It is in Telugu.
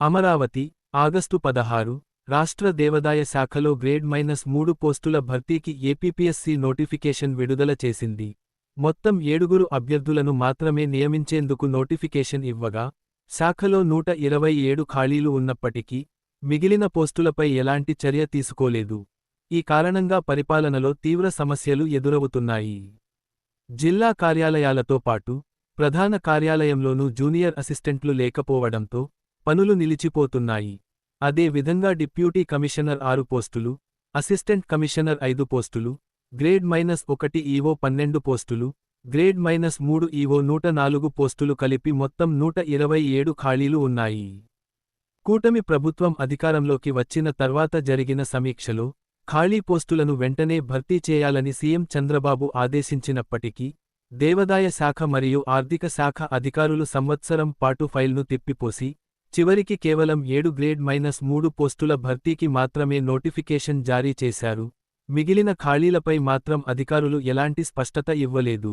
అమరావతి ఆగస్టు పదహారు రాష్ట్ర దేవదాయ శాఖలో గ్రేడ్ మైనస్ మూడు పోస్టుల భర్తీకి ఏపీపీఎస్సీ నోటిఫికేషన్ విడుదల చేసింది. మొత్తం ఏడుగురు అభ్యర్థులను మాత్రమే నియమించేందుకు నోటిఫికేషన్ ఇవ్వగా శాఖలో నూట ఇరవై ఏడు ఖాళీలు ఉన్నప్పటికీ మిగిలిన పోస్టులపై ఎలాంటి చర్య తీసుకోలేదు. ఈ కారణంగా పరిపాలనలో తీవ్ర సమస్యలు ఎదురవుతున్నాయి. జిల్లా కార్యాలయాలతో పాటు ప్రధాన కార్యాలయంలోనూ జూనియర్ అసిస్టెంట్లు లేకపోవడంతో పనులు నిలిచిపోతున్నాయి. అదే విధంగా డిప్యూటీ కమిషనర్ ఆరు పోస్టులు అసిస్టెంట్ కమిషనర్ ఐదు పోస్టులు గ్రేడ్ మైనస్ ఒకటి ఈవో పన్నెండు పోస్టులు గ్రేడ్ మైనస్ మూడు ఈవో నూట నాలుగు పోస్టులు కలిపి మొత్తం నూట ఇరవై ఏడు ఖాళీలు ఉన్నాయి. కూటమి ప్రభుత్వం అధికారంలోకి వచ్చిన తర్వాత జరిగిన సమీక్షలో ఖాళీ పోస్టులను వెంటనే భర్తీ చేయాలని సీఎం చంద్రబాబు ఆదేశించినప్పటికీ దేవదాయ శాఖ మరియు ఆర్థిక శాఖ అధికారులు సంవత్సరం పాటు ఫైల్ను తిప్పిపోసి చివరికి కేవలం ఏడు గ్రేడ్ మైనస్ మూడు పోస్టుల భర్తీకి మాత్రమే నోటిఫికేషన్ జారీ చేశారు. మిగిలిన ఖాళీలపై మాత్రం అధికారులు ఎలాంటి స్పష్టత ఇవ్వలేదు.